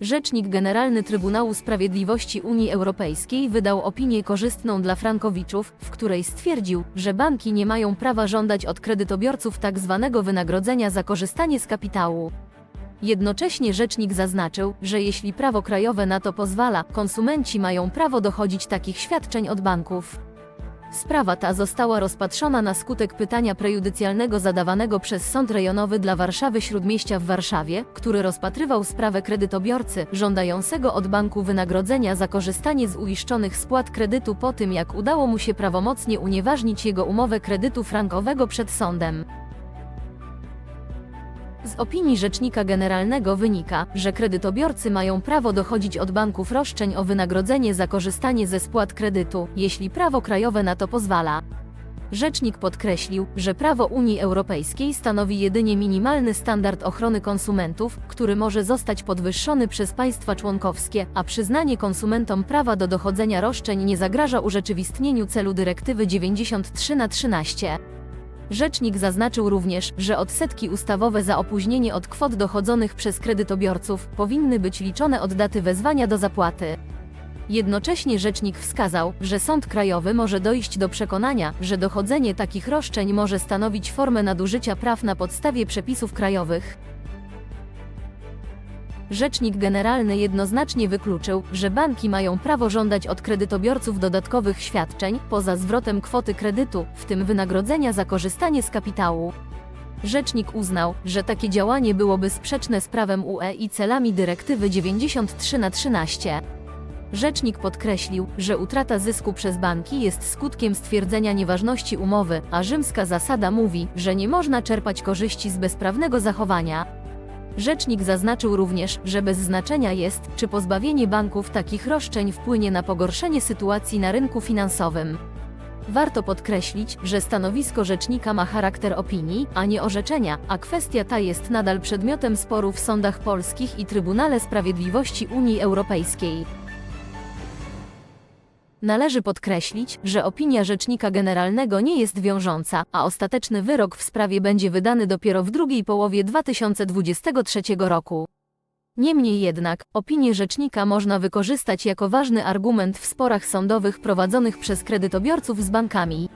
Rzecznik Generalny Trybunału Sprawiedliwości Unii Europejskiej wydał opinię korzystną dla frankowiczów, w której stwierdził, że banki nie mają prawa żądać od kredytobiorców tzw. wynagrodzenia za korzystanie z kapitału. Jednocześnie rzecznik zaznaczył, że jeśli prawo krajowe na to pozwala, konsumenci mają prawo dochodzić takich świadczeń od banków. Sprawa ta została rozpatrzona na skutek pytania prejudycjalnego zadawanego przez Sąd Rejonowy dla Warszawy Śródmieścia w Warszawie, który rozpatrywał sprawę kredytobiorcy żądającego od banku wynagrodzenia za korzystanie z uiszczonych spłat kredytu po tym jak udało mu się prawomocnie unieważnić jego umowę kredytu frankowego przed sądem. Z opinii Rzecznika Generalnego wynika, że kredytobiorcy mają prawo dochodzić od banków roszczeń o wynagrodzenie za korzystanie ze spłat kredytu, jeśli prawo krajowe na to pozwala. Rzecznik podkreślił, że prawo Unii Europejskiej stanowi jedynie minimalny standard ochrony konsumentów, który może zostać podwyższony przez państwa członkowskie, a przyznanie konsumentom prawa do dochodzenia roszczeń nie zagraża urzeczywistnieniu celu dyrektywy 93 na 13. Rzecznik zaznaczył również, że odsetki ustawowe za opóźnienie od kwot dochodzonych przez kredytobiorców powinny być liczone od daty wezwania do zapłaty. Jednocześnie rzecznik wskazał, że Sąd Krajowy może dojść do przekonania, że dochodzenie takich roszczeń może stanowić formę nadużycia praw na podstawie przepisów krajowych. Rzecznik Generalny jednoznacznie wykluczył, że banki mają prawo żądać od kredytobiorców dodatkowych świadczeń, poza zwrotem kwoty kredytu, w tym wynagrodzenia za korzystanie z kapitału. Rzecznik uznał, że takie działanie byłoby sprzeczne z prawem UE i celami dyrektywy 93 na 13. Rzecznik podkreślił, że utrata zysku przez banki jest skutkiem stwierdzenia nieważności umowy, a rzymska zasada mówi, że nie można czerpać korzyści z bezprawnego zachowania. Rzecznik zaznaczył również, że bez znaczenia jest, czy pozbawienie banków takich roszczeń wpłynie na pogorszenie sytuacji na rynku finansowym. Warto podkreślić, że stanowisko rzecznika ma charakter opinii, a nie orzeczenia, a kwestia ta jest nadal przedmiotem sporu w sądach polskich i Trybunale Sprawiedliwości Unii Europejskiej. Należy podkreślić, że opinia Rzecznika Generalnego nie jest wiążąca, a ostateczny wyrok w sprawie będzie wydany dopiero w drugiej połowie 2023 roku. Niemniej jednak, opinię Rzecznika można wykorzystać jako ważny argument w sporach sądowych prowadzonych przez kredytobiorców z bankami.